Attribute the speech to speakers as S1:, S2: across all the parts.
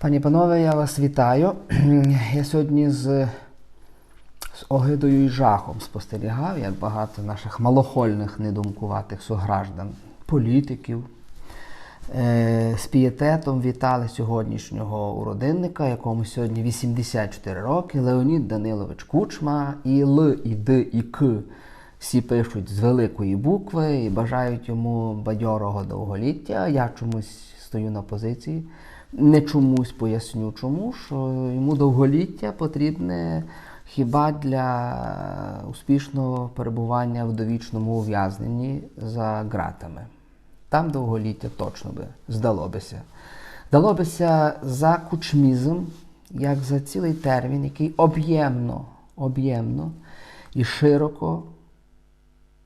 S1: Пані панове, я вас вітаю. Я сьогодні з, з огидою і жахом спостерігав, як багато наших малохольних, недумкуватих сограждан, політиків, е, з пієтетом вітали сьогоднішнього уродинника, якому сьогодні 84 роки, Леонід Данилович Кучма, і Л, і Д, і К. Всі пишуть з великої букви і бажають йому бадьорого довголіття. Я чомусь стою на позиції. Не чомусь поясню, чому що йому довголіття потрібне хіба для успішного перебування в довічному ув'язненні за ґратами. Там довголіття точно би здало бися. Дало бися за кучмізм, як за цілий термін, який об'ємно, об'ємно і широко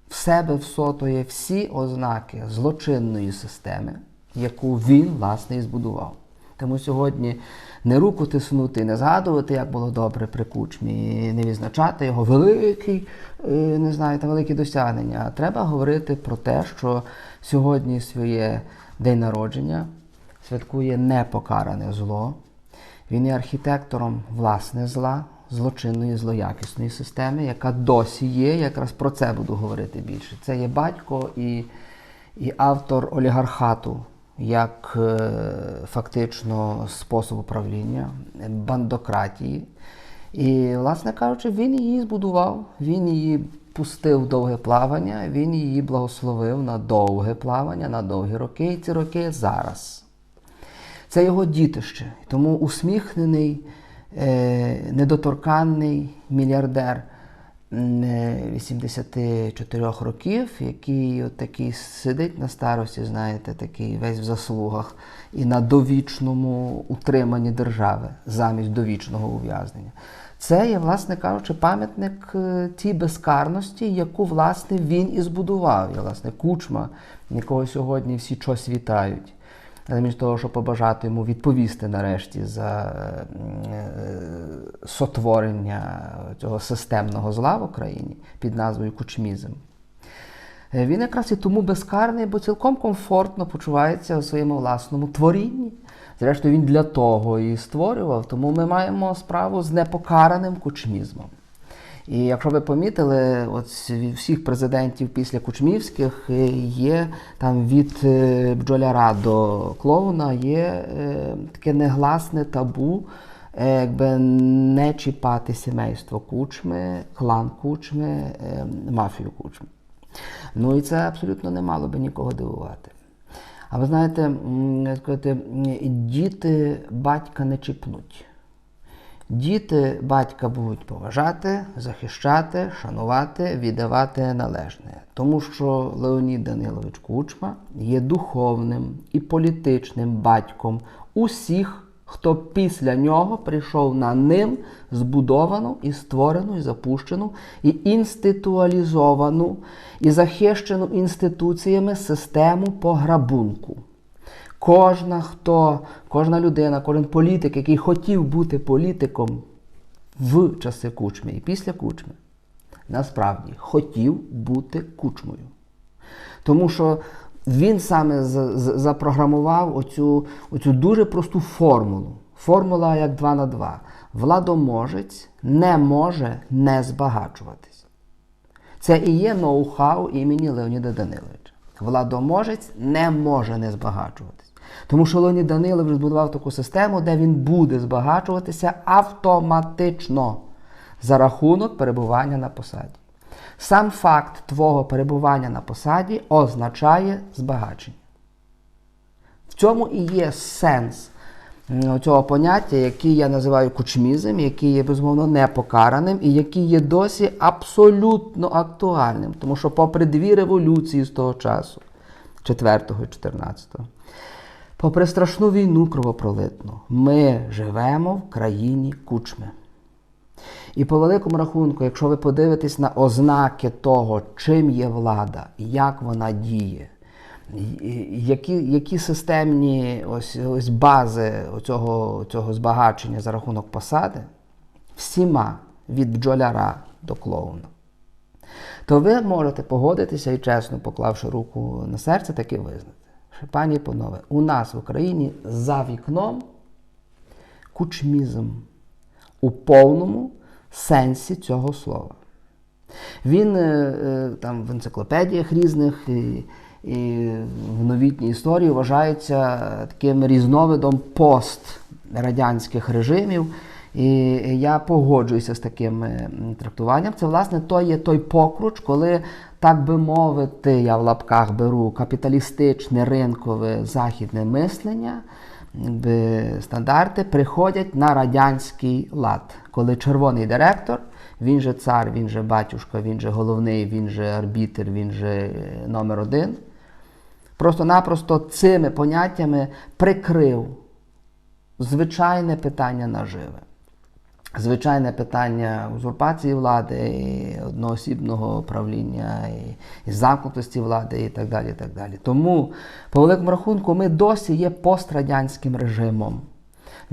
S1: в себе всотує всі ознаки злочинної системи, яку він, власне, і збудував. Тому сьогодні не руку тиснути, не згадувати, як було добре при кучмі, не відзначати його великий, е, не знаю, та великі досягнення. А треба говорити про те, що сьогодні своє день народження святкує непокаране зло. Він є архітектором власне зла, злочинної, злоякісної системи, яка досі є. Якраз про це буду говорити більше. Це є батько і, і автор олігархату як е, фактично способу правління, бандократії. І, власне кажучи, він її збудував, він її пустив довге плавання, він її благословив на довге плавання, на довгі роки, і ці роки зараз. Це його дітище. Тому усміхнений, е, недоторканний мільярдер 84 років, який такий сидить на старості, знаєте, такий весь в заслугах, і на довічному утриманні держави замість довічного ув'язнення. Це є, власне кажучи, пам'ятник е, тій безкарності, яку власне він і збудував. Я, власне, кучма, якого сьогодні всі щось вітають. Замість того, щоб побажати йому відповісти нарешті за е, сотворення цього системного зла в Україні під назвою кучмізм. Е, Він якраз і тому безкарний, бо цілком комфортно почувається у своєму власному творінні. Зрештою, він для того і створював, тому ми маємо справу з непокараним кучмізмом. І якщо ви помітили, от всіх президентів після Кучмівських е, є там від е, бджоляра до клоуна є е, таке негласне табу, якби не чіпати сімейство кучми, клан кучми, мафію кучми. Ну і це абсолютно не мало би нікого дивувати. А ви знаєте, діти батька не чіпнуть. Діти батька будуть поважати, захищати, шанувати, віддавати належне. Тому що Леонід Данилович Кучма є духовним і політичним батьком усіх, хто після нього прийшов на ним збудовану і створену, і запущену, і інституалізовану, і захищену інституціями систему пограбунку. Кожна хто, кожна людина, кожен політик, який хотів бути політиком в часи кучми і після кучми, насправді хотів бути кучмою. Тому що він саме запрограмував оцю, оцю дуже просту формулу. Формула як 2 на 2. Владоможець не може не збагачуватись. Це і є ноу-хау імені Леоніда Даниловича. Владоможець не може не збагачуватись. Тому що Леонід Данилович збудував таку систему, де він буде збагачуватися автоматично за рахунок перебування на посаді. Сам факт твого перебування на посаді означає збагачення. В цьому і є сенс цього поняття, який я називаю кучмізм, який є безумовно непокараним і який є досі абсолютно актуальним. Тому що, попри дві революції з того часу, 4-го і 14-го, попри страшну війну кровопролитну, ми живемо в країні кучми. І по великому рахунку, якщо ви подивитесь на ознаки того, чим є влада, як вона діє, які, які системні ось, ось бази цього, цього збагачення за рахунок посади, всіма від бджоляра до клоуна, то ви можете погодитися і чесно, поклавши руку на серце, таки визнати, пані панове, у нас в Україні за вікном кучмізм у повному сенсі цього слова. Він е, е, там в енциклопедіях різних і, і в новітній історії вважається таким різновидом пострадянських режимів. І я погоджуюся з таким е, трактуванням. Це, власне, то є той покруч, коли, так би мовити, я в лапках беру капіталістичне ринкове західне мислення, стандарти приходять на радянський лад, коли червоний директор. Він же цар, він же батюшка, він же головний, він же арбітер, він же е, номер один. Просто-напросто цими поняттями прикрив звичайне питання наживи. Звичайне питання узурпації влади, і одноосібного правління, і, і замкнутості влади і так далі. і так далі. Тому, по великому рахунку, ми досі є пострадянським режимом.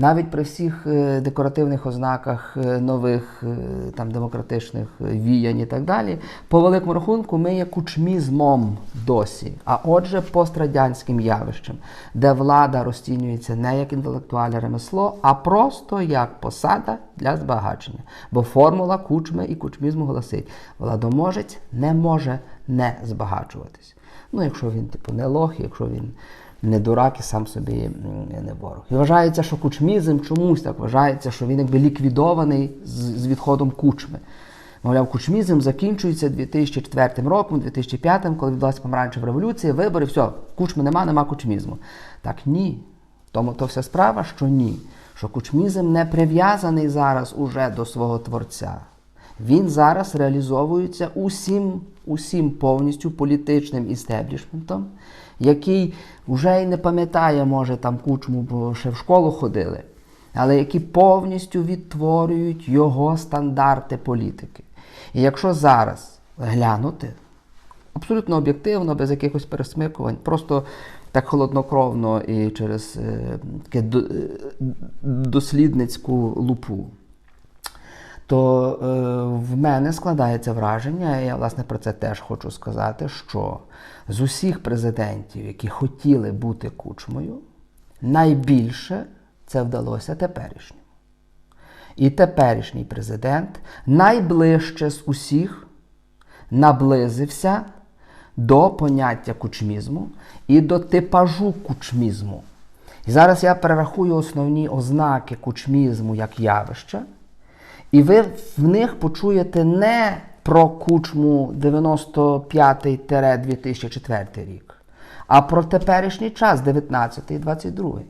S1: Навіть при всіх е, декоративних ознаках е, нових е, там, демократичних віянь і так далі, по великому рахунку, ми є кучмізмом досі, а отже, пострадянським явищем, де влада розцінюється не як інтелектуальне ремесло, а просто як посада для збагачення. Бо формула кучми і кучмізму гласить: владоможець не може не збагачуватись. Ну, якщо він, типу, не лох, якщо він не дурак і сам собі не ворог. І вважається, що кучмізм чомусь так вважається, що він якби ліквідований з, відходом кучми. Мовляв, кучмізм закінчується 2004 роком, 2005, коли відбулася помаранчева революція, вибори, все, кучми нема, нема кучмізму. Так ні. Тому то вся справа, що ні. Що кучмізм не прив'язаний зараз уже до свого творця. Він зараз реалізовується усім, усім повністю політичним істеблішментом, який вже й не пам'ятає, може, там кучму, бо ще в школу ходили, але які повністю відтворюють його стандарти політики. І якщо зараз глянути абсолютно об'єктивно, без якихось пересмикувань, просто так холоднокровно і через е, таке е, дослідницьку лупу, то е, в мене складається враження, і я власне про це теж хочу сказати, що з усіх президентів, які хотіли бути кучмою, найбільше це вдалося теперішньому. І теперішній президент найближче з усіх наблизився до поняття кучмізму і до типажу кучмізму. І зараз я перерахую основні ознаки кучмізму як явища, і ви в них почуєте не про кучму 95-2004 рік, а про теперішній час, 19-22.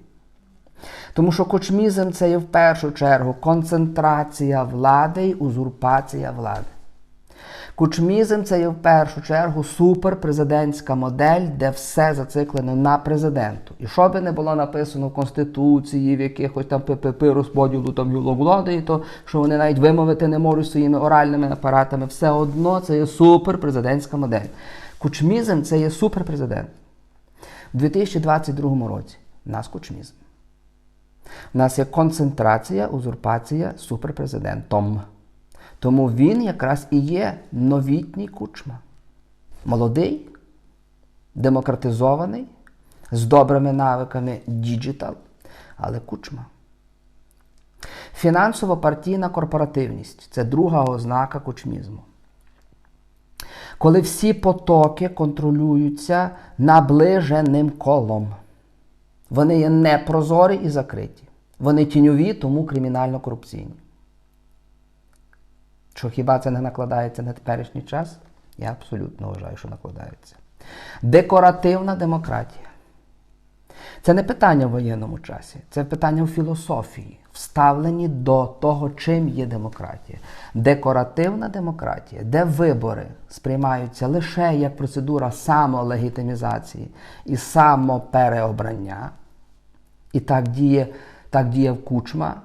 S1: Тому що кучмізм це є в першу чергу концентрація влади і узурпація влади. Кучмізм це є в першу чергу суперпрезидентська модель, де все зациклено на президенту. І що би не було написано в Конституції, в якихось там ППП розподілу там влади, то що вони навіть вимовити не можуть своїми оральними апаратами, все одно це є суперпрезидентська модель. Кучмізм це є суперпрезидент. У 2022 році в нас кучмізм. У нас є концентрація, узурпація суперпрезидентом. Тому він якраз і є новітній кучма. Молодий, демократизований, з добрими навиками діджитал, але кучма. Фінансово-партійна корпоративність це друга ознака кучмізму. Коли всі потоки контролюються наближеним колом. Вони є непрозорі і закриті. Вони тіньові, тому кримінально-корупційні. Що хіба це не накладається на теперішній час? Я абсолютно вважаю, що накладається. Декоративна демократія. Це не питання в воєнному часі, це питання в філософії, вставлені до того, чим є демократія. Декоративна демократія, де вибори сприймаються лише як процедура самолегітимізації і самопереобрання. І так діє, так діяв Кучма,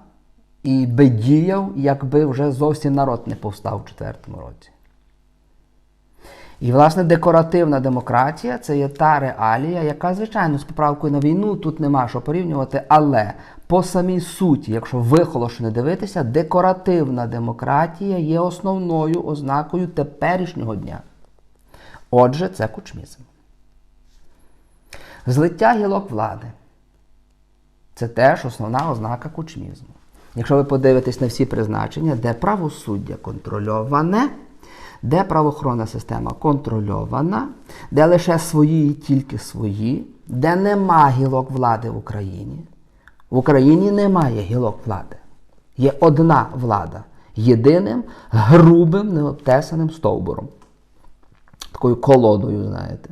S1: і би діяв, якби вже зовсім народ не повстав у четвертому році. І, власне, декоративна демократія це є та реалія, яка, звичайно, з поправкою на війну тут нема що порівнювати, але по самій суті, якщо вихолошено дивитися, декоративна демократія є основною ознакою теперішнього дня. Отже, це кучмізм. Злиття гілок влади. Це теж основна ознака кучмізму. Якщо ви подивитесь на всі призначення, де правосуддя контрольоване, де правоохоронна система контрольована, де лише свої і тільки свої, де нема гілок влади в Україні. В Україні немає гілок влади. Є одна влада єдиним грубим необтесаним стовбуром. Такою колодою, знаєте.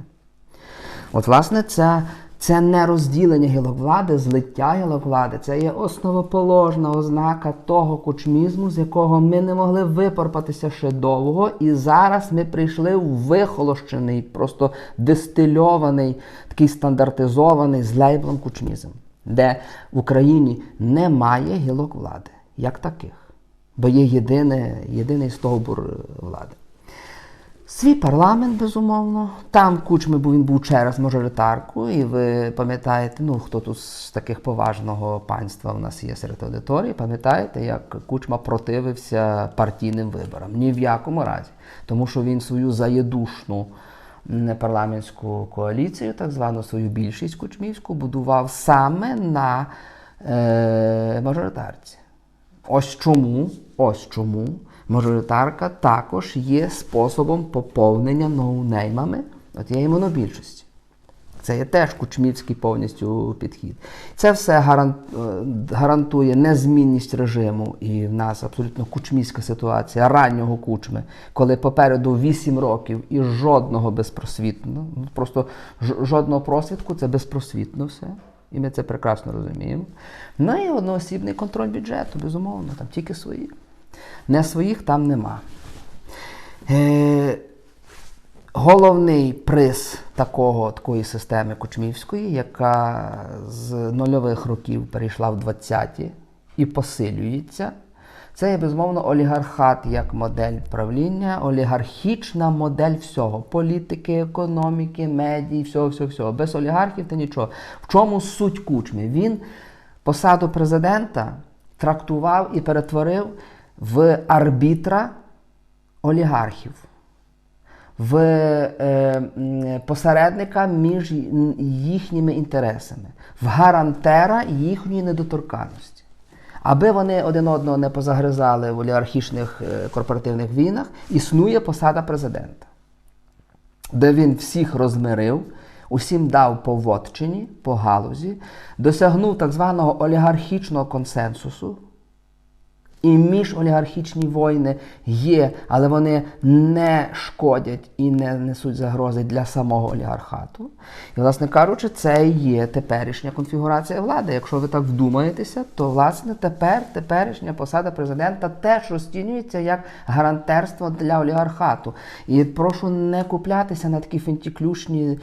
S1: От, власне, це, це не розділення гілок влади, злиття гілок влади, це є основоположна ознака того кучмізму, з якого ми не могли випорпатися ще довго. І зараз ми прийшли в вихолощений, просто дистильований, такий стандартизований з лейблом кучмізм, де в Україні немає гілок влади, як таких. Бо є єдине, єдиний стовбур влади. Свій парламент, безумовно. Там Кучми, бо він був через мажоритарку, і ви пам'ятаєте, ну хто тут з таких поважного панства у нас є серед аудиторії, пам'ятаєте, як Кучма противився партійним виборам? Ні в якому разі. Тому що він свою заєдушну парламентську коаліцію, так звану свою більшість кучмівську, будував саме на е, мажоритарці. Ось чому, ось чому мажоритарка також є способом поповнення ноунеймами тієї монобільшості. Це є теж кучмівський повністю підхід. Це все е, гарантує незмінність режиму, і в нас абсолютно кучмівська ситуація раннього кучми, коли попереду 8 років і жодного безпросвітного, ну, просто жодного просвідку, це безпросвітно все. І ми це прекрасно розуміємо. Ну і одноосібний контроль бюджету, безумовно, там тільки свої. Не своїх там нема. Е, головний приз такого, такої системи Кучмівської, яка з нульових років перейшла в 20-ті і посилюється, це є безумовно олігархат як модель правління, олігархічна модель всього політики, економіки, медій, всього, всього, всього. Без олігархів та нічого. В чому суть кучми? Він посаду президента трактував і перетворив в арбітра олігархів в е, посередника між їхніми інтересами, в гарантера їхньої недоторканності. Аби вони один одного не позагризали в олігархічних е, корпоративних війнах, існує посада президента, де він всіх розмирив, усім дав по вотчині, по галузі, досягнув так званого олігархічного консенсусу, і міжолігархічні війни є, але вони не шкодять і не несуть загрози для самого олігархату. І, власне кажучи, це і є теперішня конфігурація влади. Якщо ви так вдумаєтеся, то власне тепер теперішня посада президента теж розцінюється як гарантерство для олігархату. І прошу не куплятися на такі фентіклюшні,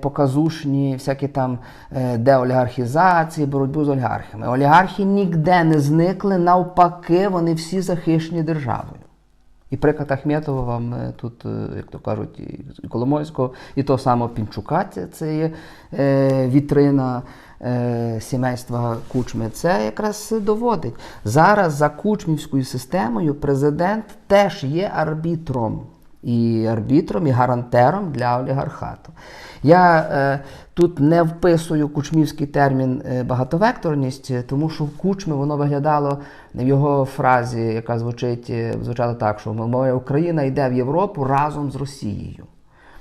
S1: показушні, всякі там е, деолігархізації, боротьбу з олігархами. Олігархи ніде не зникли, навпаки, вони всі захищені державою. І приклад Ахметова вам е, тут, е, як то кажуть, і Коломойського, і того самого Пінчука, це, є е, вітрина е, сімейства Кучми. Це якраз доводить. Зараз за кучмівською системою президент теж є арбітром. І арбітром, і гарантером для олігархату. Я е, тут не вписую кучмівський термін е, багатовекторність, е, тому що в кучми воно виглядало в його фразі, яка звучить, е, звучала так, що мовляв, Україна йде в Європу разом з Росією.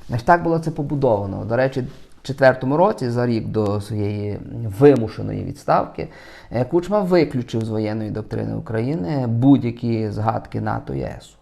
S1: Значить, так було це побудовано. До речі, в четвертому році, за рік до своєї вимушеної відставки, Кучма виключив з воєнної доктрини України будь-які згадки НАТО і ЄСу.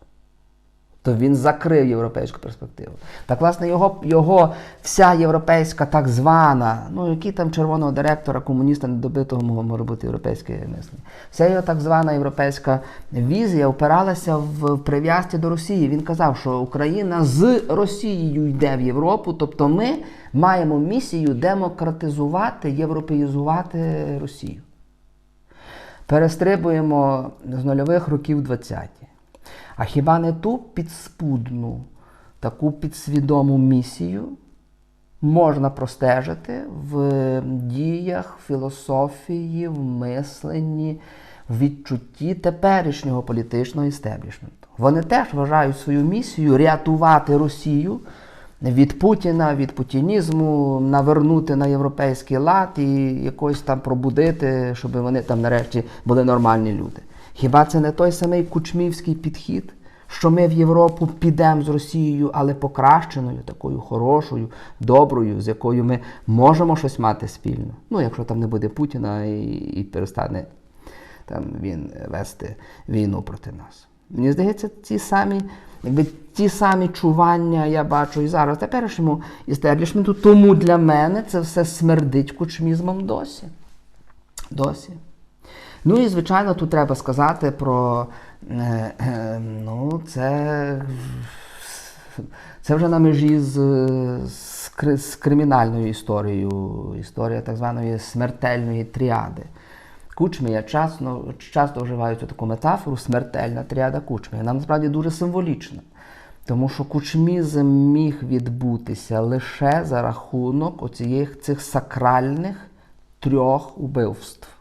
S1: То він закрив європейську перспективу. Так, власне, його, його вся європейська так звана, ну який там червоного директора, комуніста недобитого мого може бути європейське мислення. Вся його так звана європейська візія опиралася в прив'язці до Росії. Він казав, що Україна з Росією йде в Європу, тобто ми маємо місію демократизувати, європеїзувати Росію. Перестрибуємо з нульових років 20-ті. А хіба не ту підспудну, таку підсвідому місію можна простежити в діях, філософії, в мисленні, в відчутті теперішнього політичного істеблішменту? Вони теж вважають свою місію рятувати Росію від Путіна, від путінізму, навернути на європейський лад і якось там пробудити, щоб вони там нарешті були нормальні люди. Хіба це не той самий кучмівський підхід, що ми в Європу підемо з Росією, але покращеною, такою хорошою, доброю, з якою ми можемо щось мати спільно? Ну, якщо там не буде Путіна і, і перестане там він вести війну проти нас. Мені здається, ті самі, якби ті самі чування я бачу і зараз в теперішньому істеблішменту, тому для мене це все смердить кучмізмом досі. Досі. Ну і звичайно, тут треба сказати про е, е, ну, це, це вже на межі з, з, з кримінальною історією, історія так званої смертельної тріади. Кучми я часто, часто вживаю цю таку метафору смертельна тріада кучми. Вона насправді дуже символічна. Тому що кучмізм міг відбутися лише за рахунок оцієї цих сакральних трьох убивств.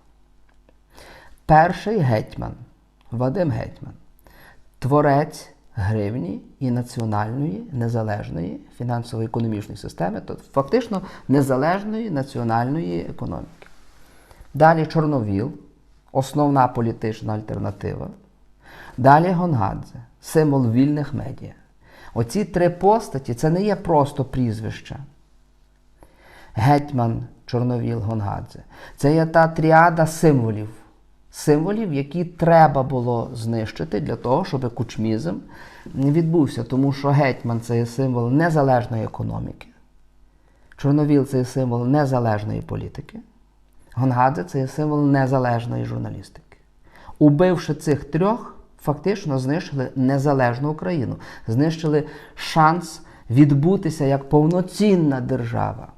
S1: Перший гетьман Вадим Гетьман, творець гривні і національної незалежної фінансово-економічної системи, тобто фактично незалежної національної економіки. Далі Чорновіл, основна політична альтернатива. Далі Гонгадзе, символ вільних медіа. Оці три постаті це не є просто прізвища. Гетьман, Чорновіл, Гонгадзе. Це є та тріада символів. Символів, які треба було знищити для того, щоб кучмізм не відбувся. Тому що гетьман це є символ незалежної економіки. Чорновіл це є символ незалежної політики. Гонгадзе це є символ незалежної журналістики. Убивши цих трьох, фактично знищили незалежну Україну, знищили шанс відбутися як повноцінна держава,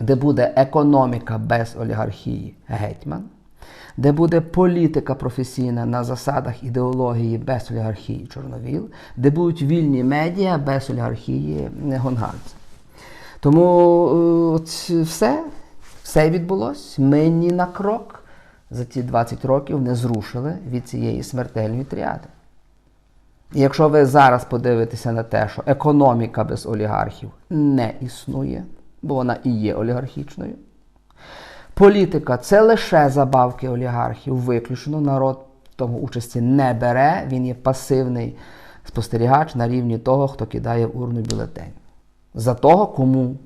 S1: де буде економіка без олігархії гетьман, де буде політика професійна на засадах ідеології без олігархії Чорновіл, де будуть вільні медіа без олігархії Гонгадзе. Тому е, от все, все відбулось. Ми ні на крок за ці 20 років не зрушили від цієї смертельної тріади. І якщо ви зараз подивитеся на те, що економіка без олігархів не існує, бо вона і є олігархічною. Політика це лише забавки олігархів, виключно народ в тому участі не бере, він є пасивний спостерігач на рівні того, хто кидає в урну бюлетень. За того, кому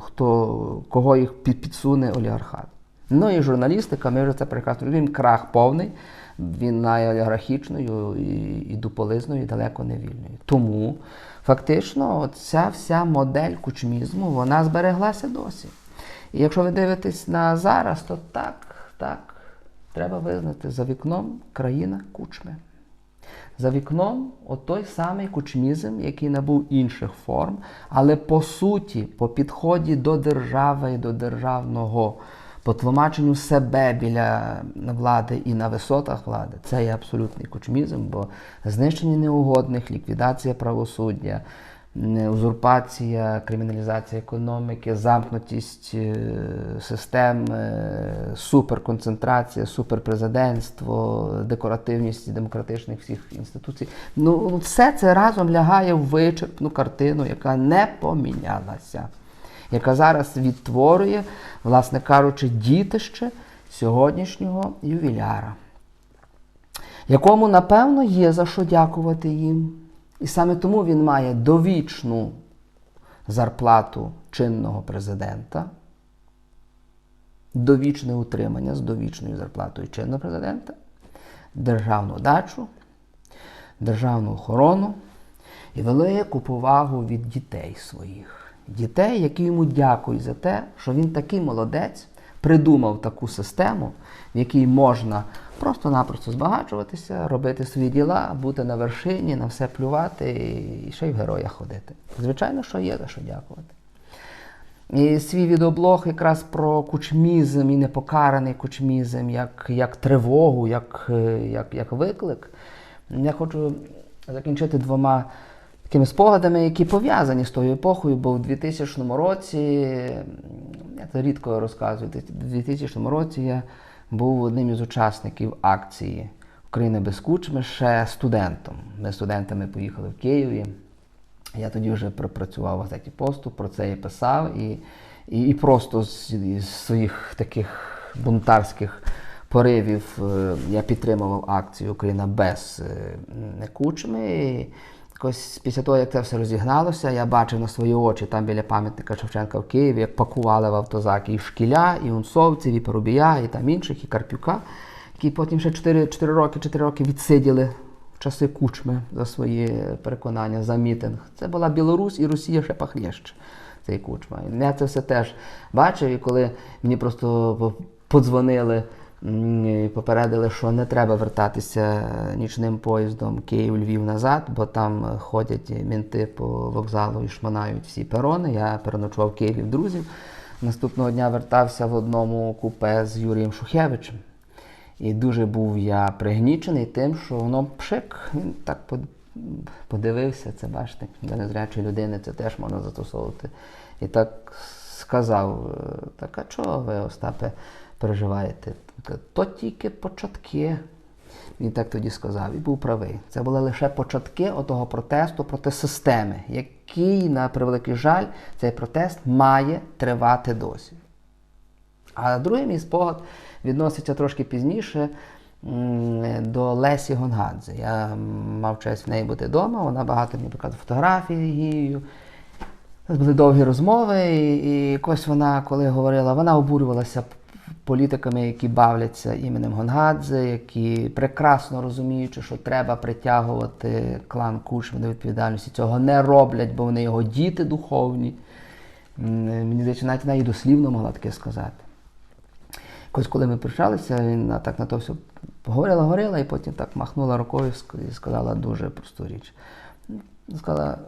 S1: хто, кого їх підсуне олігархат. Ну і журналістика, ми вже це прекрасно розуміємо, крах повний, він є олігархічною і, і дуполизною, і далеко не вільною. Тому фактично ця вся модель кучмізму вона збереглася досі. І якщо ви дивитесь на зараз, то так, так, треба визнати, за вікном країна кучми. За вікном отой самий кучмізм, який набув інших форм, але по суті, по підході до держави і до державного, по тлумаченню себе біля влади і на висотах влади, це є абсолютний кучмізм, бо знищення неугодних, ліквідація правосуддя, узурпація, криміналізація економіки, замкнутість е, систем, е, суперконцентрація, суперпрезидентство, декоративність демократичних всіх інституцій. Ну, все це разом лягає в вичерпну картину, яка не помінялася, яка зараз відтворює, власне кажучи, дітище сьогоднішнього ювіляра якому, напевно, є за що дякувати їм. І саме тому він має довічну зарплату чинного президента, довічне утримання з довічною зарплатою чинного президента, державну дачу, державну охорону і велику повагу від дітей своїх. Дітей, які йому дякують за те, що він такий молодець, придумав таку систему, в якій можна просто-напросто збагачуватися, робити свої діла, бути на вершині, на все плювати і ще й в героя ходити. Звичайно, що є за що дякувати. І свій відеоблог якраз про кучмізм і непокараний кучмізм, як, як тривогу, як, е, як, як виклик. Я хочу закінчити двома такими спогадами, які пов'язані з тою епохою, бо в 2000 році, я це рідко розказую, в 2000 році я був одним із учасників акції Україна без кучми ще студентом. Ми студентами поїхали в Києві Я тоді вже працював в газеті поступ, про це і писав, і, і, і просто з, із своїх таких бунтарських поривів е, я підтримував акцію Україна без е, кучми. Якось після того, як це все розігналося, я бачив на свої очі там біля пам'ятника Шевченка в Києві, як пакували в автозаки і Шкіля, і Унцовців, і Парубія, і там інших, і Карпюка, які потім ще 4, 4 роки, 4 роки відсиділи в часи кучми за свої переконання, за мітинг. Це була Білорусь і Росія ще пахлєще, цей кучма. Я це все теж бачив, і коли мені просто подзвонили попередили, що не треба вертатися нічним поїздом Київ-Львів назад, бо там е, ходять мінти по вокзалу і шманають всі перони. Я переночував в Києві в друзів. Наступного дня вертався в одному купе з Юрієм Шухевичем. І дуже був я пригнічений тим, що воно пшик, він так подивився, це бачите, для незрячої людини це теж можна застосовувати. І так сказав: е, так, а чого ви, Остапе, переживаєте? То тільки початки. Він так тоді сказав і був правий. Це були лише початки отого протесту проти системи, який, на превеликий жаль, цей протест має тривати досі. А другий мій спогад відноситься трошки пізніше до Лесі Гонгадзе. Я мав честь в неї бути вдома, вона багато мені показувала нас були довгі розмови, і, якось вона, коли говорила, вона обурювалася політиками, які бавляться іменем Гонгадзе, які прекрасно розуміючи, що треба притягувати клан Кучми до відповідальності, цього не роблять, бо вони його діти духовні. Мені здається, навіть вона дослівно могла таке сказати. Якось, коли ми прощалися, він так на то все поговорила, говорила, і потім так махнула рукою і сказала дуже просту річ. Сказала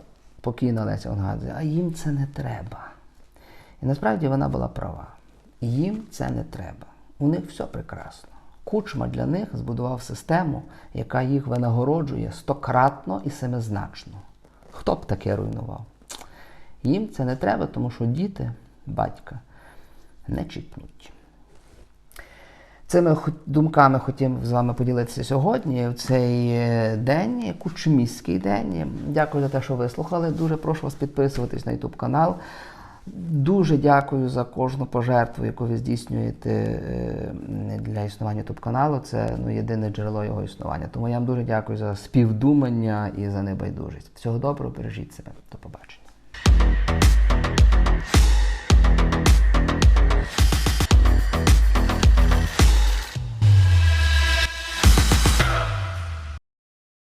S1: покійна Леся Онгадзе, а їм це не треба. І насправді вона була права. Їм це не треба. У них все прекрасно. Кучма для них збудував систему, яка їх винагороджує стократно і семизначно. Хто б таке руйнував? Їм це не треба, тому що діти, батька, не чіпнуть. Цими думками хотів з вами поділитися сьогодні, в цей е, день, кучміський день. Дякую за те, що ви слухали. Дуже прошу вас підписуватись на YouTube канал. Дуже дякую за кожну пожертву, яку ви здійснюєте е, для існування YouTube каналу. Це ну, єдине джерело його існування. Тому я вам дуже дякую за співдумання і за небайдужість. Всього доброго, бережіть себе. До побачення.